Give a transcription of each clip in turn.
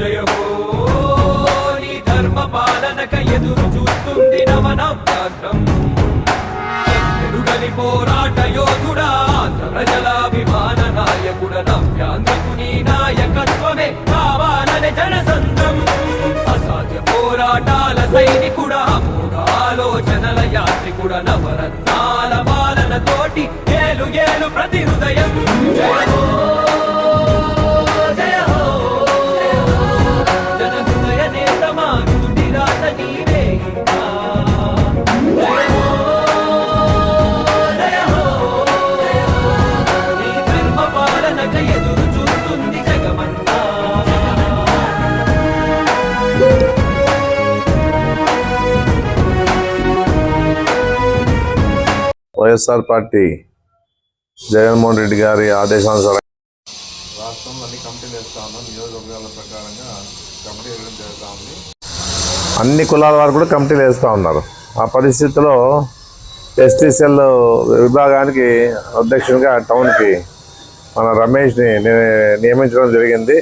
జయ హో నీ ధర్మ పాలనక ఎదురు చూస్తుంది నవనవ్యాఘ్రం. ఎరుగని పోరాట యోధుడా ఆంధ్ర నాయకుడ నవ్యాంధ్రకు నీ నాయకత్వమే కావాలనే జనసంద్రం. అసాధ్య పోరాటాల సైనికుడ అమోఘ ఆలోచనల యాత్రికుడ నవరత్నాల పాలన తోటి ఏలు ఏలు ప్రతి హృదయం. వైఎస్ఆర్ పార్టీ జగన్మోహన్ రెడ్డి గారి ఆదేశానుసారం రాష్ట్రంలో అన్ని కమిటీలు వేస్తా ఉన్నాం. నియోజకవర్గాల ప్రకారంగా కమిటీ వేయడం జరుగుతూ ఉంది. అన్ని కులాల వారు కూడా కమిటీలు వేస్తూ ఉన్నారు. ఆ పరిస్థితిలో ఎస్టీసీఎల్ విభాగానికి అధ్యక్షునిగా టౌన్కి మన రమేష్ని నియమించడం జరిగింది.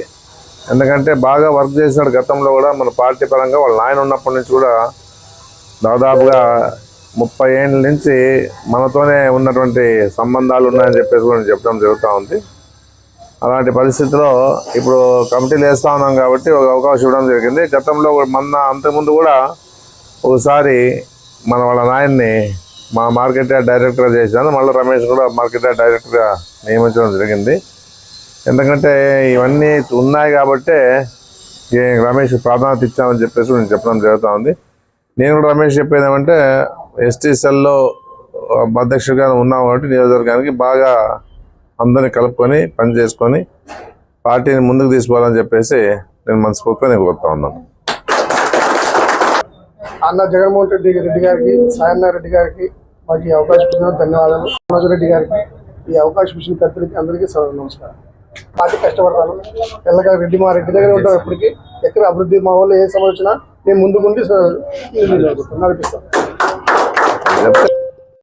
ఎందుకంటే బాగా వర్క్ చేసినాడు గతంలో కూడా మన పార్టీ పరంగా. వాళ్ళ నాయన ఉన్నప్పటి నుంచి కూడా దాదాపుగా ముప్పై ఏళ్ళ నుంచి మనతోనే ఉన్నటువంటి సంబంధాలు ఉన్నాయని చెప్పేసి కూడా చెప్పడం జరుగుతూ ఉంది. అలాంటి పరిస్థితిలో ఇప్పుడు కమిటీలు వేస్తా ఉన్నాం కాబట్టి ఒక అవకాశం ఇవ్వడం జరిగింది. గతంలో మొన్న అంతకుముందు కూడా ఒకసారి మన వాళ్ళ నాయన్ని మా మార్కెట్ యార్డ్ డైరెక్టర్గా చేశాను. మళ్ళీ రమేష్ కూడా మార్కెట్ యార్డ్ డైరెక్టర్గా నియమించడం జరిగింది. ఎందుకంటే ఇవన్నీ ఉన్నాయి కాబట్టే రమేష్ ప్రాధాన్యత ఇచ్చామని చెప్పేసి నేను చెప్పడం జరుగుతూ ఉంది. నేను కూడా రమేష్ చెప్పేది ఏమంటే ఎస్టీ సెల్లో అధ్యక్షుడిగా ఉన్నాం కాబట్టి నియోజకవర్గానికి బాగా అందరిని కలుపుకొని పని చేసుకొని పార్టీని ముందుకు తీసుకోవాలని చెప్పేసి నేను మనస్ఫూర్తిగా నేను కోరుతా ఉన్నాను. అన్న జగన్మోహన్ రెడ్డి రెడ్డి గారికి సాయన్న రెడ్డి గారికి మాకు ఈ అవకాశం ఇచ్చిన ధన్యవాదాలు. మనోజ్ రెడ్డి గారికి ఈ అవకాశం ఇచ్చిన పెద్దలకి అందరికీ సర్వ నమస్కారం. పార్టీ కష్టపడతాను. ఎల్లగా రెడ్డి మా రెడ్డి దగ్గర ఉంటాం ఎప్పటికీ ఎక్కడ అభివృద్ధి మా వాళ్ళు ఏ సమస్య వచ్చినా నేను ముందుకుండి నడిపిస్తాను. Yep.